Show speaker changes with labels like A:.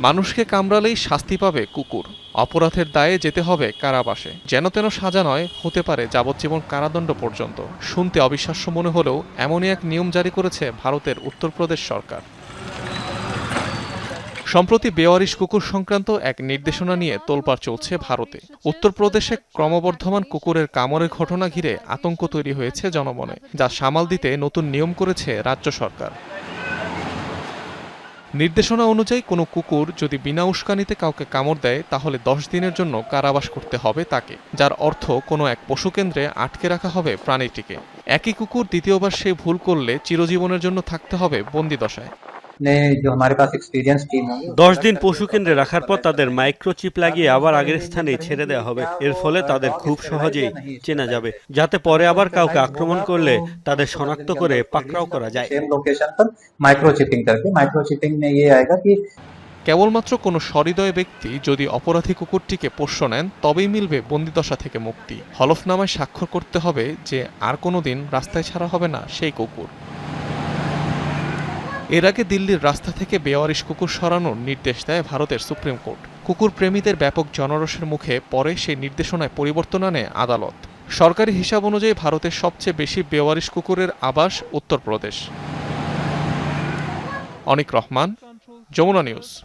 A: মানুষকে কামড়ালেই শাস্তি পাবে কুকুর। অপরাধের দায়ে যেতে হবে কারাবাসে। যেন তেন সাজা নয়, হতে পারে যাবজ্জীবন কারাদণ্ড পর্যন্ত। শুনতে অবিশ্বাস্য মনে হলেও এমনই এক নিয়ম জারি করেছে ভারতের উত্তরপ্রদেশ সরকার। সম্প্রতি বেওয়ারিশ কুকুর সংক্রান্ত এক নির্দেশনা নিয়ে তোলপাড় চলছে ভারতে। উত্তরপ্রদেশে ক্রমবর্ধমান কুকুরের কামড়ের ঘটনা ঘিরে আতঙ্ক তৈরি হয়েছে জনমনে, যা সামাল দিতে নতুন নিয়ম করেছে রাজ্য সরকার। নির্দেশনা অনুযায়ী কোনো কুকুর যদি বিনা উস্কানিতে কাউকে কামড় দেয়, তাহলে দশ দিনের জন্য কারাবাস করতে হবে তাকে, যার অর্থ কোনো এক পশুকেন্দ্রে আটকে রাখা হবে প্রাণীটিকে। একই কুকুর দ্বিতীয়বার সে ভুল করলে চিরজীবনের জন্য থাকতে হবে বন্দি দশায়।
B: দশ দিন পশু কেন্দ্রে রাখার পর তাদের মাইক্রোচিপ লাগিয়ে আবার আগের স্থানে ছেড়ে দেওয়া হবে। এর ফলে তাদের খুব সহজেই চেনা যাবে যাতে পরে আবার কাউকে আক্রমণ করলে তাদের শনাক্ত করে পাকড়াও করা যায়।
A: কেবলমাত্র কোনো সহৃদয় ব্যক্তি যদি অপরাধী কুকুরটিকে পোষ্য নেন তবেই মিলবে বন্দিদশা থেকে মুক্তি। হলফনামায় স্বাক্ষর করতে হবে যে আর কোনো দিন রাস্তায় ছাড়া হবে না সেই কুকুর। এর আগে দিল্লির রাস্তা থেকে বেওয়ারিশ কুকুর সরানোর নির্দেশ দেয় ভারতের সুপ্রিম কোর্ট। কুকুর প্রেমীদের ব্যাপক জনরসের মুখে পরে সেই নির্দেশনায় পরিবর্তন আনে আদালত। সরকারি হিসাব অনুযায়ী ভারতের সবচেয়ে বেশি বেওয়ারিশ কুকুরের আবাস উত্তরপ্রদেশ। অনিক রহমান, যমুনা নিউজ।